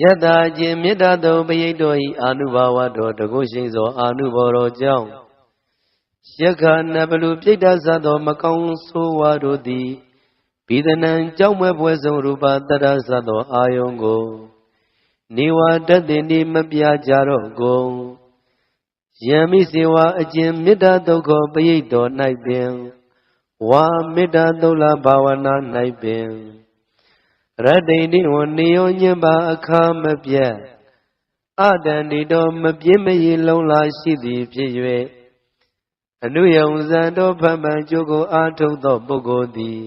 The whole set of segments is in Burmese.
ယတ္တာခြင်းမေတ္တာတုံပရိတ်တော်ဤအာနုဘာဝတော်တကုရှိန်သောအာနုဘော်တော်ကြောင့်ယက္ခနဘလူပြိတ္တသသော မကောင်းဆိုးဝါတို့သည်ဘိဒနံကြောင့်မဲ့ပွဲဆုံးရူပတတ္တသသောအာယုံကို နေဝတတ်တင်ဒီမပြကြတော့ကုန်ယံမိစေဝအကျင်မေတ္တာဒုက္ခပရိတ်တော်၌ပင်ဝါမေတ္တာသုလဘာဝနာ၌ပင် ရတ္တိတိဝနေယောညင်ပါအခါမပြတ်အတန်ဒီတော်မပြင်းမရလုံးလာရှိသည်ဖြစ်၍အနုယုံဇံတော်ဖန်ပန်ကြိုးကိုအာထုတ်သောပုဂ္ဂိုလ်သည်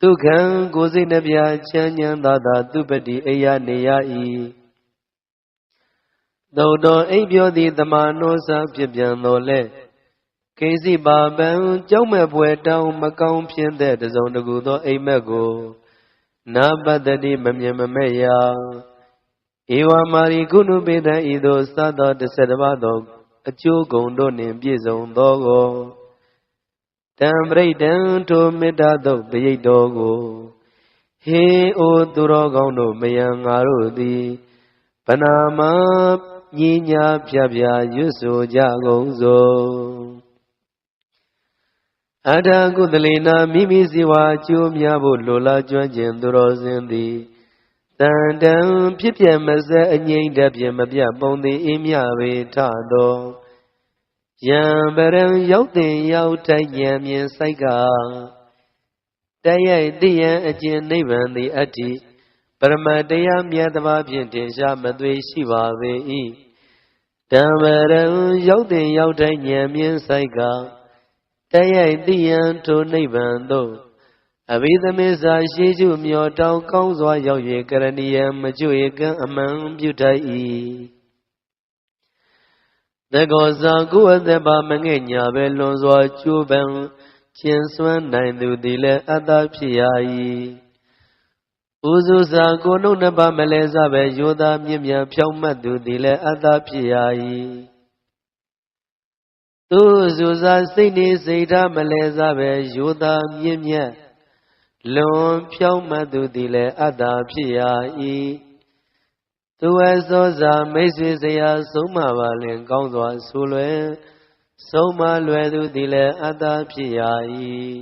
ဒုက္ခံကိုယ်စိတ်နှပြချမ်းချမ်းသာသာသူပတိအိယနေရ၏သုတ်တော်အိပ်ပြောသည်တမနောစာဖြစ်ပြန်တော်လဲကိစီပါပံကြောက်မဲ့ပွဲတောင်းမကောင်းဖြစ်တဲ့တစုံတကူသောအိမ်မက်ကို နာပတ္တိမမြင်မမဲ့ရာဧဝမာရိကုဏုပေတံဤသို့စသောတစ်ဆက်တစ်ပါးသော အကျိုးဂုံတို့နှင့်ပြည့်စုံသောကိုတံပရိဒံထိုမေတ္တာသုတ်ပရိတ်တော်ကိုဟေအိုသူတော်ကောင်းတို့မယံငါတို့သည်ဗနာမညီညာဖြာဖြာရွတ်ဆိုကြကုန်စို့ အထာကုသလေနာမိမိစီဝါအကျိုးများဖို့လိုလားကျွမ်းကျင်သူတော်စင်သည်တန်တန်ဖြစ်ပြမစဲအငိမ့်တပြမပြပုံသည်အေးမြပေထသောယံပရံရောက်တင်ရောက်ထိုက်ဉာဏ်မြင်စိုက်ကတရိုက်တိယံအကျဉ်နိဗ္ဗာန်သည်အတ္တိပရမတရားမြတ်တပါဖြင့်တင်ရှားမသွေရှိပါပေ၏တံပရံရောက်တင်ရောက်ထိုက်ဉာဏ်မြင်စိုက်က တရိုက်တိယံထိုနိဗ္ဗာန်သို့အဘိဓမေသာရှိစုမြော်တောင်းကောင်းစွာရောက်၍ကရဏီယံမကျွေကံအမှန်ပြုတတ်၏သကောစာကိုအသက်ပါမငဲ့ညာပဲလွန်စွာကျိုးပံကျင်စွမ်းနိုင်သူသည်လည်းအတ္တဖြစ်ရ၏ဥစုစာကိုနှုတ်နှစ်ပါးမလဲစားပဲယောသားမြင့်မြတ်ဖြောင့်မတ်သူသည်လည်းအတ္တဖြစ်ရ၏ သူဇူစာစိတ်နေစိတ်ထားမလဲစားပဲယောသားမြင့်မြတ်လွန်ဖြောင်းမတ်သူသည်လည်းအတ္တဖြစ်ရ၏သူဝဲစောစာမိတ်ဆွေစရာဆုံးမပါလင်ကောင်းစွာဆူလွယ်ဆုံးမလွယ်သူသည်လည်းအတ္တဖြစ်ရ၏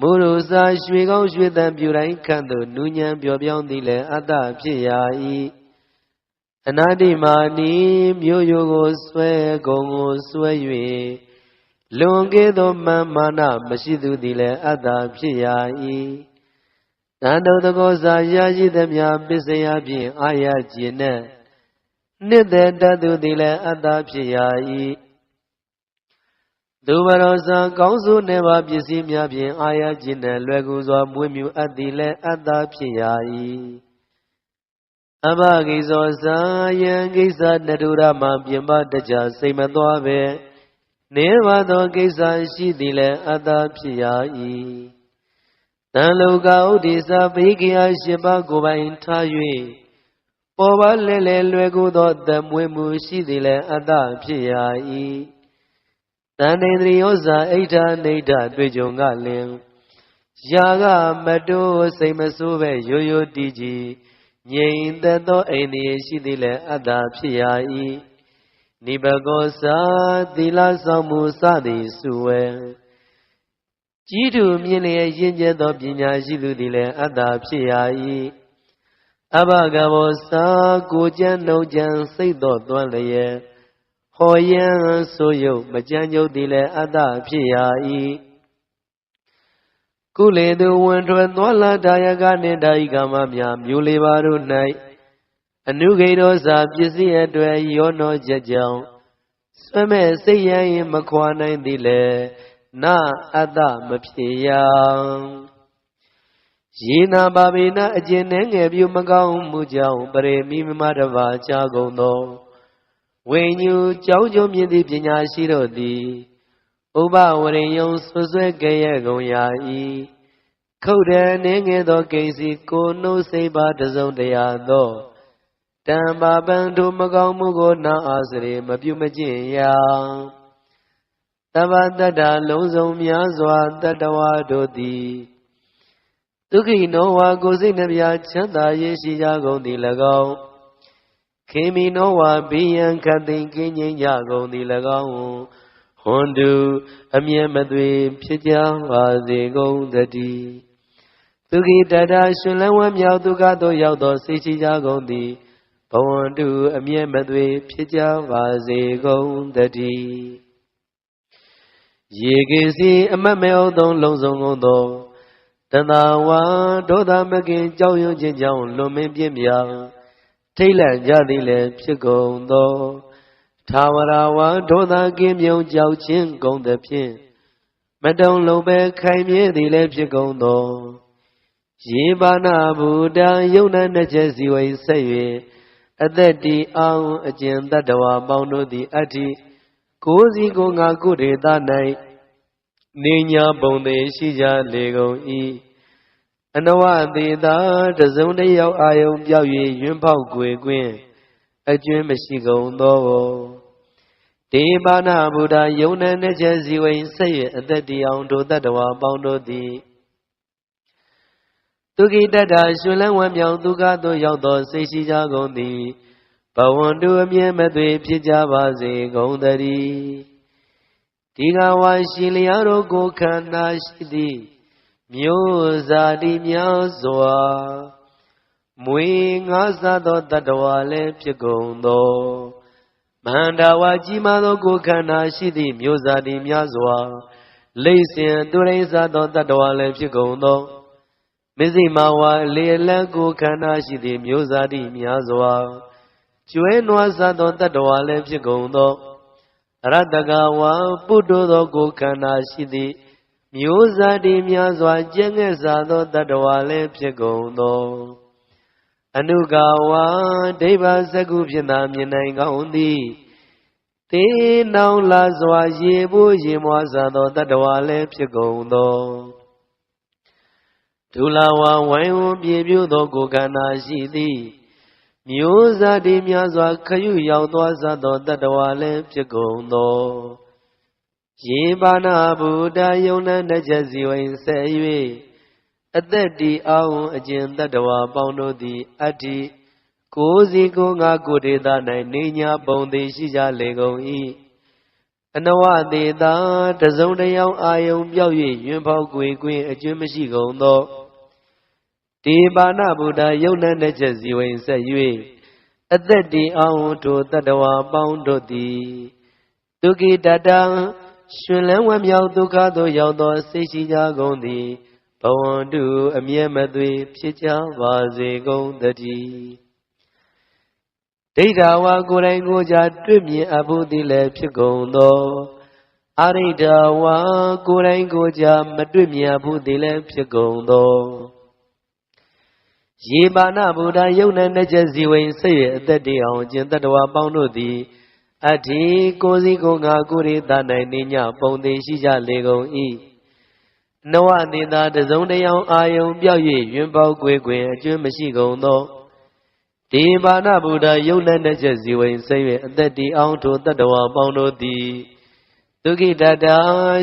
မုရုစာရွှေကောင်းရွှေတန်ပြူတိုင်းခန့်သို့နူးညံပျော်ပြောင်းသည်လည်းအတ္တဖြစ်ရ၏ အနာတိမာနီမြို့ရိုးကိုဆွဲကုံကိုဆွဲ၍လွန်ကဲသောမန်မာနမရှိသူသည်လည်းအတ္တဖြစ်ရ၏တန်တုတကောစာရာရှိသမျှပစ္စယဖြင့်အာရကျင်နဲ့နှစ်သက်တတ်သူသည်လည်းအတ္တဖြစ်ရ၏သူဘရောစာကောင်းစုနေပါပစ္စည်းများဖြင့်အာရကျင်နဲ့လွယ်ကူစွာမွေးမြူအပ်သည်လည်းအတ္တဖြစ်ရ၏ အဘဂိဇောစာယံကိစ္စနတုရမပြင်ပတကြစိတ်မသွားပဲနေပါသောကိစ္စရှိသည်လည်းအတ္တဖြစ်ရ၏တန်လောကဥဒိသဘေကယရှိပါကိုပိုင်ထား၍ပေါ်ပါလဲလဲလွယ်ကူသောသမွေမှုရှိသည်လည်းအတ္တဖြစ်ရ၏တန်နေတရိယောဇာအိဋ္ဌနေဋ္ဌတွေ့ကြုံကလင်ယာကမတိုးစိတ်မဆိုးပဲရိုးရိုးတည်ကြည် ငြိမ်သက်သောအိန္ဒိယရှိသည်လည်းအတ္တဖြစ်ရ၏နိဘကောစာသီလဆောင်မှုစသည်စုဝဲကြီးသူမြင်လျက်ရင့်ကျက်သောပညာရှိသူသည်လည်းအတ္တဖြစ်ရ၏အဘဂဘောစာကိုကြံနှုတ်ကြံစိတ်တော်သွမ်းလျက်ဟောယံဆိုယုတ်မကြံကြုတ်သည်လည်းအတ္တဖြစ်ရ၏ ကုလေသူဝင်ထွက်သွားလာတာယကနှင့်တာဤကမများမျိုးလေးပါတို့၌အနုဂိတောစာပစ္စည်းအတွေ့ရောနောချက်ကြောင့်ဆွဲမဲ့စိတ်ရရင်မခွာနိုင်သည်လေနာအတ္တမဖြစ်ရယေနာပါပေနအကျဉ်နှဲငယ်ပြုမကောင်းမှုကြောင့်ပရေမိမမတဘာချကုန်သောဝိညူကြောင်းကျုံမြင်သည့်ပညာရှိတို့သည် ဥပဝရိယုံဆွဆွဲကြရဲ့ကုန်ရာ၏ခုတ်တဲ့နေငယ်သောကိစီကိုနှုတ်စိတ်ပါတစုံတရာသောတမ္ပါပံတို့မကောင်းမှုကိုနာအားစရေမပြုမကျင့်ရာတဗ္ဗတတ္တလုံးစုံများစွာတတ္တဝါတို့သည်ဒုက္ခိနောဝါကိုယ်စိတ်နှပြချမ်းသာရေးရှိကြကုန်သည်၎င်းခေမီနောဝါဘေးရန်ခတ်သိမ်းကင်းငြိမ်းကြကုန်သည်၎င်း ဟွန်တုအမြဲမသွေဖြစ်ကြပါစေကုန်သတည်းသူခိတတရှင်လန်းဝမ်းမြောက်ဒုက္ခသို့ရောက်သောစိတ်ရှိကြကုန်သည်ဘဝန္တုအမြဲမသွေဖြစ်ကြပါစေကုန်တည်းရေကေစီအမတ်မဲအောင်သုံးလုံးစုံကုန်သောတဏဝါဒေါသမကင်ကြောက်ရွံ့ခြင်းကြောင့်လွန်မင်းပြင်းပြထိတ်လန့်ကြသည်လည်းဖြစ်ကုန်သော သာဝရဝါဒေါသကင်းမြုံကြောက်ခြင်းကုန်သဖြင့်မတုံလုံးပဲခိုင်မြဲသည်လည်းဖြစ်ကုန်သောယေဘာနာဘူတံယုံနာနှစ်ချက်စီဝိဆက်၍အသက်တီအောင်အကျင့်တတ္တဝါပေါင်းတို့သည်အတ္တိကိုးစီကိုငါကုဒေသ၌နေညာပုံသေးရှိကြလေကုန်၏အနဝသေးသာတစုံတယောက်အာယုံပြောက်၍ယွန်းဖောက်ကွယ်ကွင်းအကျွင်းမရှိကုန်သော ဒေပါဏဗုဒ္ဓယုံနဲ့နှစ်ချက်စီဝိန်ဆက်၍အသက်တရားတို့တတ္တဝါပေါင်းတို့သည်သူကိတ္တရှင်လန်းဝမ်းမြောင်ဒုက္ခသို့ရောက်သောစိတ်ရှိကြကုန်သည်ဘဝန္တုအမြဲမသွေဖြစ်ကြပါစေကုန်သတည်းဒီကဝါရှင်လျားတို့ကိုခန္ဓာရှိသည်မျိုးဇာတိများစွာမွေငါးစားသောတတ္တဝါလည်းဖြစ်ကုန်သော မန္တဝါကြီးမားသောကိုခန္ဓာရှိသည့်မျိုးဇာတိများစွာလိမ့်စဉ်သူရိစ္ဆာသောတတ္တဝါလည်းဖြစ်ကုန်သောမဇ္ဈိမဝါလေလန်းကိုခန္ဓာရှိသည့်မျိုးဇာတိများစွာကျွဲနွားစားသောတတ္တဝါလည်းဖြစ်ကုန်သောအရတကဝါပုတ္တောသောကိုခန္ဓာရှိသည့်မျိုးဇာတိများစွာကျင့်ငဲ့စားသောတတ္တဝါလည်းဖြစ်ကုန်သော အနုကဝါဒိဗ္ဗစကုဖြစ်သာမြင်နိုင်ကောင်းသည်တေနောင်လာစွာရေဖို့ရေမွားစားသောတတ္တဝါလည်းဖြစ်ကုန်သောဒုလာဝဝိုင်းဝန်းပြေပြို့သောကိုယ်ခန္ဓာရှိသည်မျိုးဇာတိများစွာခရုရောက်သွားစသောတတ္တဝါလည်းဖြစ်ကုန်သောယေပါဏဗုဒ္ဓယုံနာနှစ်ချက်စီဝိန်ဆက်၍ အသက်တီအောင်အကျင့်တတ္တဝါပေါင်းတို့သည်အတ္တိကိုးစီကိုငါကိုဒေသ၌နေညာပုံသည်ရှိကြလေကုန်၏အနဝတေသာတစုံတယောက်အာယုံပြောက်၍ယွန်းဖောက်ကွေကွင်းအကျွမ်းမရှိကုန်သောဒီပါဏဗုဒ္ဓယုံနဲ့နှစ်ချက်စီဝင်ဆက်၍အသက်တီအောင်ထိုတတ္တဝါပေါင်းတို့သည်ဒုက္ခိတတံရှင်လန်းဝမြောက်ဒုက္ခသို့ရောက်သောစိတ်ရှိကြကုန်သည် ဘဝန္တုအမြဲမသွေဖြစ်ကြပါစေကုန်တည်းဒိဋ္ဌဝါကိုယ်တိုင်ကိုယ်ကြတွေ့မြင်အပ်ဖို့သည်လည်းဖြစ်ကုန်သောအရိဋ္ဌဝါကိုယ်တိုင်ကိုယ်ကြမတွေ့မြင်ဖို့သည်လည်းဖြစ်ကုန်သောယေပါဏဗုဒ္ဓယုံနဲ့နှစ်ချက်ဇီဝိန်ဆက်ရအသက်တည်းအောင်ကျင်တတ္တဝါပေါင်းတို့သည်အတ္တိကိုစီကိုငါကိုရိသနိုင်နေညပုံသေးရှိကြလေကုန်၏ နဝနေသာတစုံတယောင်အာယုံပြောက်၍ယွန်းပေါက်ကွေကွင်အကျွမ်းမရှိကုန်သောဒီပါဏဗုဒ္ဓယုံနဲ့နှစ်ချက်ဇီဝိန်ဆက်၍အသက်တည်းအောင်ထိုတတ္တဝါပေါင်းတို့သည်ဒုက္ခိတတာ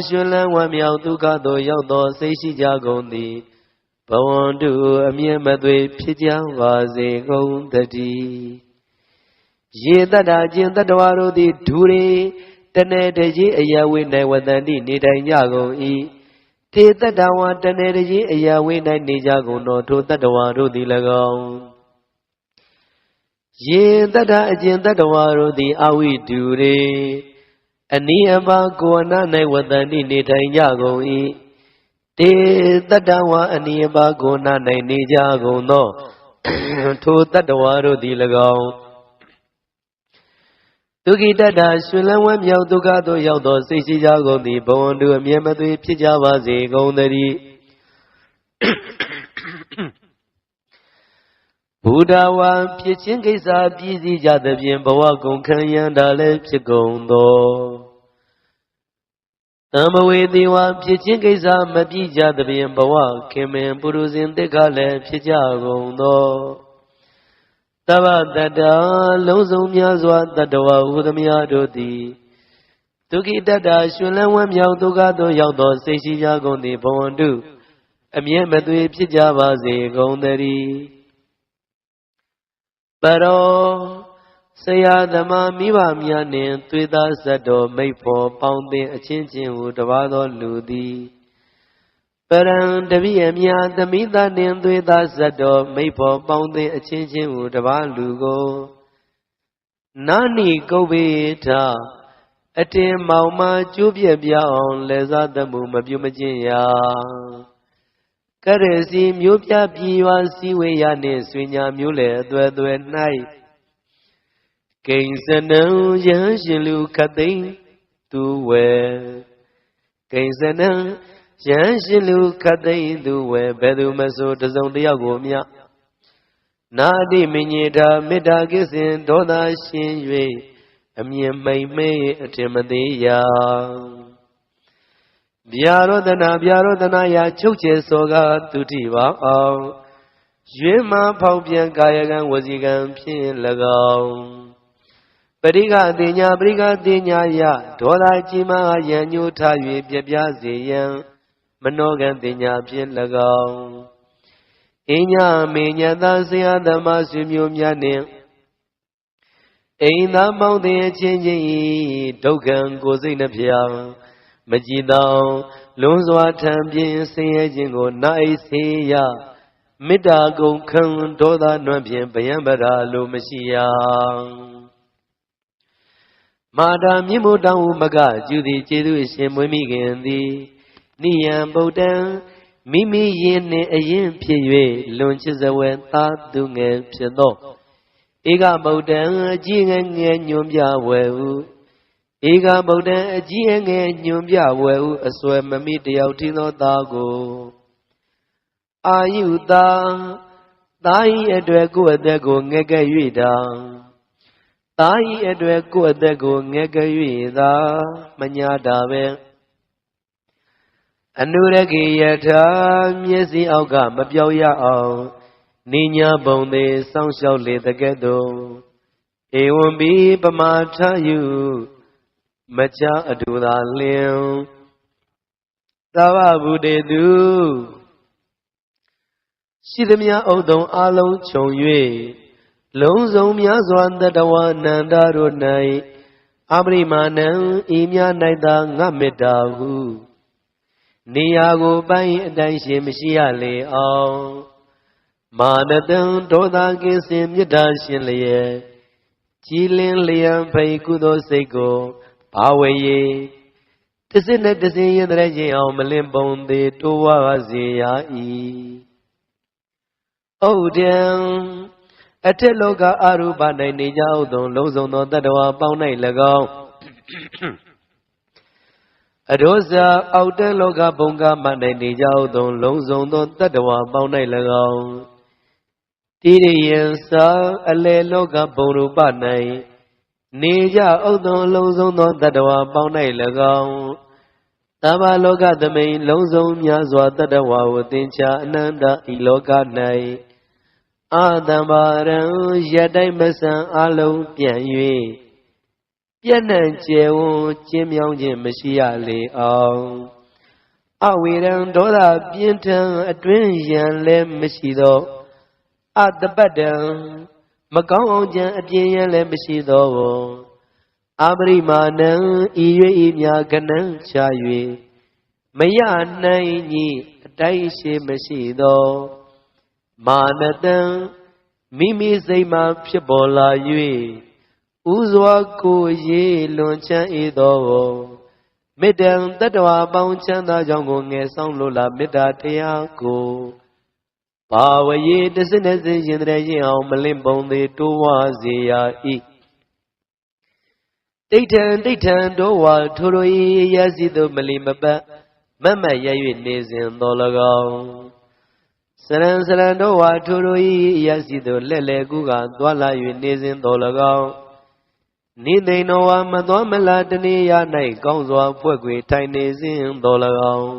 ရှင်လန်းဝမ်းမြောက်ဒုက္ခသို့ရောက်သောစိတ်ရှိကြကုန်သည်ဘဝန္တုအမြင့်မသွေဖြစ်ကြပါစေကုန်တည်းရေတတ္တာကျင်တတ္တဝါတို့သည်ဒူရီတနေတကြီးအယဝိနိုင်ဝတန်တိနေတိုင်ကြကုန်၏ထေ တတ္တဝါတနေတကြီးအယဝိနိုင်နေကြကုန်သောထိုတတ္တဝါတို့သည်၎င်းရေတတ္တအကျင်တတ္တဝါတို့သည်အဝိဒူရီအနိအမကိုအန၌ဝတန်တိနေထိုင်ကြကုန်၏တေတတ္တဝါအနိယပါကိုနာ၌နေကြကုန်သောထိုတတ္တဝါတို့သည်၎င်း ဒုက္ခိတတ္တရှင်လန်းဝမ်းမြောက်ဒုက္ခသို့ရောက်သောစိတ်ရှိကြကုန်သည်ဘဝန္တုအမြဲမသွေဖြစ်ကြပါစေကုန်သတည်းဘုဒ္ဓဝါဖြစ်ခြင်းကိစ္စပြည့်စည်ကြသဖြင့်ဘဝကုန်ခံရန်တာလည်းဖြစ်ကုန်သောသမဝေတိဝါဖြစ်ခြင်းကိစ္စမပြည့်ကြသဖြင့်ဘဝခင်မင်ပုရုဇဉ်တိကလည်းဖြစ်ကြကုန်သော တဗ္ဗတတ္တလုံးစုံများစွာတတ္တဝဟုသမျှတို့သည်ဒုက္ခိတတ္တရှင်လန်းဝမ်းမြောက်ဒုက္ခသို့ရောက်သောစိတ်ရှိကြကုန်သည်ဘဝန္တုအမြဲမသွေဖြစ်ကြပါစေကုန်သတည်းပရောဆရာသမားမိဘများနှင့်သွေးသားဆက်တော်မိတ်ဖော်ပေါင်းသင်အချင်းချင်းဟုတပါသောလူသည် ပရံတပိယမြာသမိသားနှင့်သွေးသားဆက်တော်မိတ်ဖော်ပေါင်းသင်အချင်းချင်းဟုတပါလူကိုနာနိကုတ်ပေထအတင်မောင်မှကျိုးပြက်ပြအောင်လဲစားတမှုမပြုမကျင့်ရကရစီမျိုးပြပြည်ဝစီဝေရနှင့်ဆွေညာမျိုးလေအသွဲသွဲ၌ကိဉ္စနံယဟရှင်လူခတ်သိမ့်သူဝဲကိဉ္စနံ ယဟရှင်လူခတ်သိမ့်သူဝဲဘယ်သူမဆိုတစုံတယောက်ကိုမြနာတိမညေတာမေတ္တာကိစဉ်ဒေါသရှင်၍အမြင်မိန်မေးအထင်မသေးရာဗျာရောဒနာဗျာရောဒနာယာချုပ်ကျဲစောကသူတိပါအောင်ရွေးမှဖောက်ပြန်ကာယကံဝစီကံဖြင့်၎င်းပရိကအတိညာပရိကအတိညာယဒေါသကြီးမှယံညိုထား၍ပြပြစေရန် မနောကံတိညာဖြင့်၎င်းအင်းညာမေညာသာဆရာသမားဆွေမျိုးများနှင့်အိမ်သာမောင်းတဲ့အချင်းချင်းဤဒုက္ခံကိုစိတ်နှပြမကြည်တောင်လွန်စွာထံပြင်းဆင်းရဲခြင်းကိုနိုင်စေရမေတ္တာကုန်ခံဒေါသနွမ်းဖြင့်ဗျံပရာလိုမရှိရမာတာမြင့်မို့တောင်းဥမကကျူသည်ကျေးဇူးအရှင်မွေးမိခင်သည် နိယံဗုဒ္ဓံမိမိရင်နှင့်အရင်ဖြစ်၍လွန်ချစ်စဝဲသာသူငယ်ဖြစ်သောဧကဗုဒ္ဓံအကြီးငယ်ငယ်ညွန်ပြဝဲဟုဧကဗုဒ္ဓံအကြီးငယ်ညွန်ပြဝဲဟုအစွဲမမိတယောက်ထင်းသောသားကိုအာယုသာသာဤအတွက်ကိုယ့်အသက်ကိုငဲ့ကဲ့၍တာသာဤအတွက်ကိုယ့်အသက်ကိုငဲ့ကဲ့၍သာမညာတာပဲ အနုရကေယထာမျက်စိအောက်ကမပြောက်ရအောင်နိညာဘုံသေးစောင့်ရှောက်လေတကဲ့သို့ဧဝံပိပမာထယုမချအတူသာလင်သဗ္ဗဗုတေတုရှိသမျှဥဒုံအလုံးခြုံ၍လုံးစုံများစွာတတဝနန္ဒတို့၌အပရိမာဏံဤများ၌သာငတ်မေတ္တာဟု နေရာကိုပိုင်းအတိုင်းရှင်မရှိရလေအောင်မာနတံဒေါသကိစင်မေတ္တာရှင်လျက်ကြည်လင်းလျံဖိကုသိုလ်စိတ်ကိုဘာဝေယေတစင်းနဲ့တစင်းရင်တဲ့ခြင်းအောင်မလင်းပုံသေးတိုးဝါစေရ၏ဩဒံအထက်လောကအရူပ၌နေကြဥသောလုံးစုံသောတတ္တဝါပေါင်း၌၎င်း အရောဇာအောက်တဲ့လောကဘုံကမ၌နေကြဥသောလုံးစုံသောတတ္တဝါပေါင်း၌၎င်းတိရိယံသာအလေလောကဘုံရူပ၌နေကြဥသောလုံးစုံသောတတ္တဝါပေါင်း၌၎င်းသဗ္ဗလောကသမိန်လုံးစုံများစွာတတ္တဝါကိုသင်္ချာအနန္တဤလောက၌အာတံပါရံယတိုင်မဆန်အလုံးပြန်၍ ပြည့်နှံကျယ်ဝန်းကျင်းမြောင်းခြင်းမရှိရလေအောင်အဝေရံဒေါသပြင်းထန်အတွင်းရန်လည်းမရှိသောအတပတ္တံမကောင်းအောင်ကြံအပြင်းရန်လည်းမရှိသောအပရိမာဏံဤ၍ဤမြာကနံချ၍မရနိုင်ညီအတိုက်ရှိမရှိသောမာနတံမိမိစိတ်မှဖြစ်ပေါ်လာ၍ ဥစွာကိုရေလွန်ချမ်းဤသောမေတ္တံတတ္တဝါပေါင်းချမ်းသာကြောင့်ကိုငယ်ဆောင်လို့လာမေတ္တာတရားကိုဘာဝရေတစနစင်ရင်တဲ့ရင်အောင်မလင့်ပုံသေးတိုးဝါစေရ၏တိဋ္ဌံတိဋ္ဌံတို့ဝါထိုတို့၏ရစီသို့မလီမပတ်မတ်မတ်ရ၍နေစဉ်တော်၎င်းစရံစရံတို့ဝါထိုတို့၏ရစီသို့လက်လေကူကသွားလာ၍နေစဉ်တော်၎င်း နိသိဏောဝါမတော်မလာတနေရ၌ကောင်းစွာဖွဲ့ကွေထိုင်နေစဉ်တော်၎င်း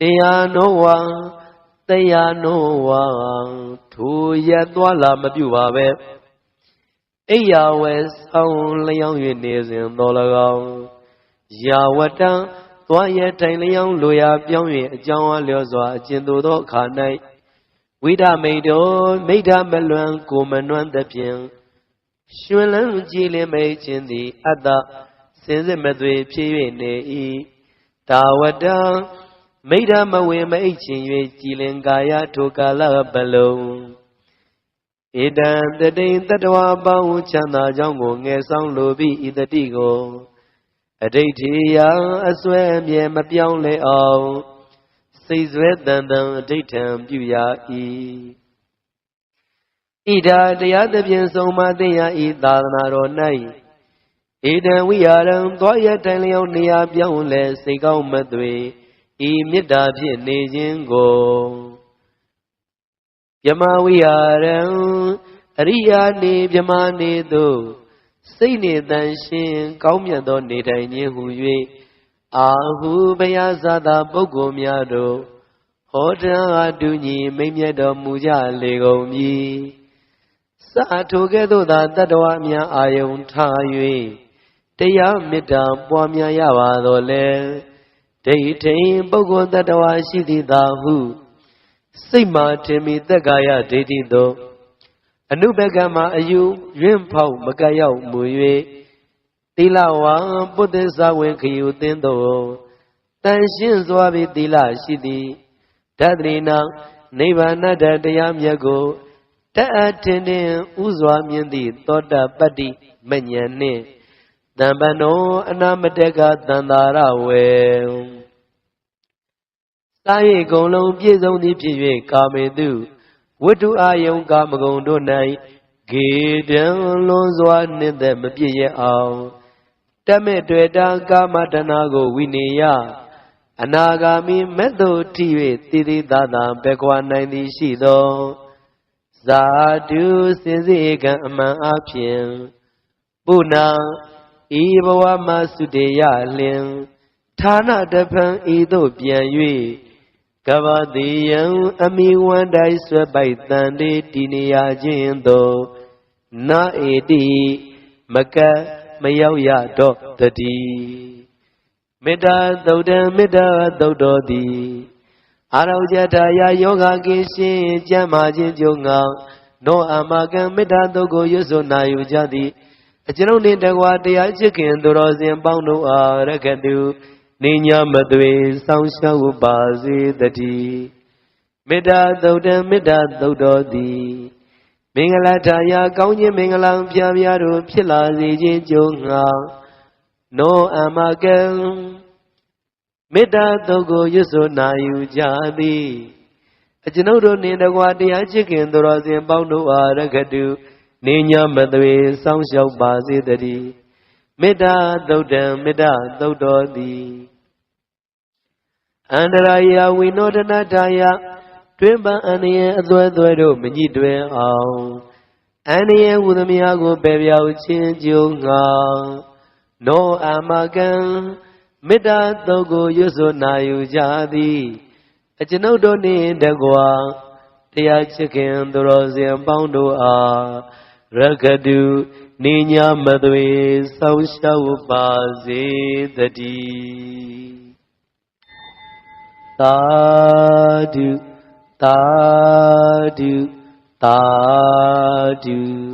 တရားနောဝါတရားနောဝါထိုရသွားလာမပြုပါပဲအိယာဝဲဆောင်လျောင်း၍နေစဉ်တော်၎င်းယာဝတံသွားရတိုင်လျောင်းလိုရာပြောင်း၍အကြောင်းအားလျော်စွာအကျဉ်သို့သောအခါ၌ဝိဒမိတ်တော်မိဒ္ဓမလွန်ကိုမနွမ်းသဖြင့် ရွှင်လန်းကြည်လင်မိတ်ခြင်းသည်အတ္တစင်စစ်မသွေဖြစ်၍နေ၏တာဝတံမိဒ္ဓမဝင်မိတ်ခြင်း၍ကြည်လင်ကာယထိုကာလပလုံးဧတံတတိန်တတဝအပေါင်းချမ်းသာကြောင်းကိုငယ်ဆောင်လိုပြီးဤတတိကိုအဋိဋ္ဌိယအစွဲအမြဲမပြောင်းလဲအောင်စိတ်ဆွဲတန်တန်အဋိဋ္ဌံပြုရ၏ ဣဒာတရားသဖြင့်ဆုံးမသိရဤသာသနာတော်၌ဧတံဝိဟာရံသွားရတိုင်လျောင်းနေရာပြောင်းလဲစိတ်ကောင်းမသွေဤမေတ္တာဖြင့်နေခြင်းကိုမြမဝိဟာရံအရိယာနေမြမနေသို့စိတ်နေတန်ရှင်ကောင်းမြတ်သောနေထိုင်ခြင်းဟူ၍အာဟုဘယဇာတာပုဂ္ဂိုလ်များတို့ဟောတရားအတူညီမိမ့်မြတ်တော်မူကြလေကုန်မ ည်စာထိုကဲ့သို့သာတတ္တဝအများအာယုံထား၍တရားမေတ္တာပွားများရပါတော်လဲဒိဋ္ဌိပုဂ္ဂိုလ်တ attva ရှိသည်သာဟုစိတ်မှထင်မိသက်ကာယဒိဋ္ဌိသို့အနုဘကမှာအယူရင့်ဖောက်မကရောက်မူ၍သီလဝါပုတ္တသဝင်ခယူသင်းသို့တန်ရှင်းစွာပြီးသီလရှိသည်ဓတ္တိနာနိဗ္ဗာန်တတရားမြတ်ကို တအထင်နှင့်ဥစွာမြင်သည့်သောတပတ္တိမဉ္ဇဉ်နှင့်တံပနောအနာမတက်ကတန္တာရဝေစာရိကုံလုံးပြည့်စုံသည်ဖြစ်၍ကာမေတုဝတ္ထုအာယုံကာမဂုံတို့၌ဂေတံလွန်စွာနှင့်သက်မပြည့်ရအောင်တမေတွေ့တာကာမတဏကိုဝိနေယအနာဂါမိမက်တို့ထိ၍တည်တည်သာသာဘကွာနိုင်သည်ရှိသော ဇာတုစင်စေကံအမှန်အဖြစ်ပုဏ္ဏဤဘဝမှာစုတေယလင်ဌာနတဖန်ဤသို့ပြန်၍ကဗတိယံအမိဝန္တိုင်းဆွဲပိုက်တန်တေတည်နေရခြင်းသို့နာဧတိမကမရောက်ရတော့တတိမေတ္တာသုတ်တံမေတ္တာသုတ်တော်သည် အာရောဇတာယယောဂကိရှင်ကျမ်းမာခြင်းကြုံငောနောအမကံမေတ္တာသုတ်ကိုရွတ်ဆိုနာယူကြသည်အကျွန်ုပ်နှင့်တကွာတရားချစ်ခင်သူတော်စင်ပေါင်းတို့အားရကတုနေညာမသွေစောင်းရှောက်ပါစေတည်းမေတ္တာသုတ်တံမေတ္တာသုတ်တော်သည်မင်္ဂလာထာယာကောင်းခြင်းမင်္ဂလာပြပြတို့ဖြစ်လာစေခြင်းကြုံငါနောအမကံ မေတ္တာသုတ်ကိုရွတ်ဆိုနာယူကြသည်အကျွန်ုပ်တို့နှင့်တကွာတရားချစ်ခင်သူတော်စင်ပေါင်းတို့အားရကတုနေညာမသွေစောင်းလျှောက်ပါစေတည်းမေတ္တာသုတ်တံမေတ္တာသုတ်တော်သည်အန္တရာယဝိနောဒနာတာယတွင်ပန်အန္တရာအသွဲသွဲတို့မညှိတွင်အောင်အန္တရာဝုသမယကိုပယ်ပြောက်ခြင်းကြုံငါနောအာမကံ မေတ္တာသုတ်ကိုရွတ်ဆိုနာယူကြသည်အကျွန်ုပ်တို့နှင့်တကွာတရားချစ်ခင်သူတော်စင်ပေါင်းတို့အားရကတုနေညာမသွေဆောင်းရှောက်ပါစေတည်းသာဓုသာဓုသာဓု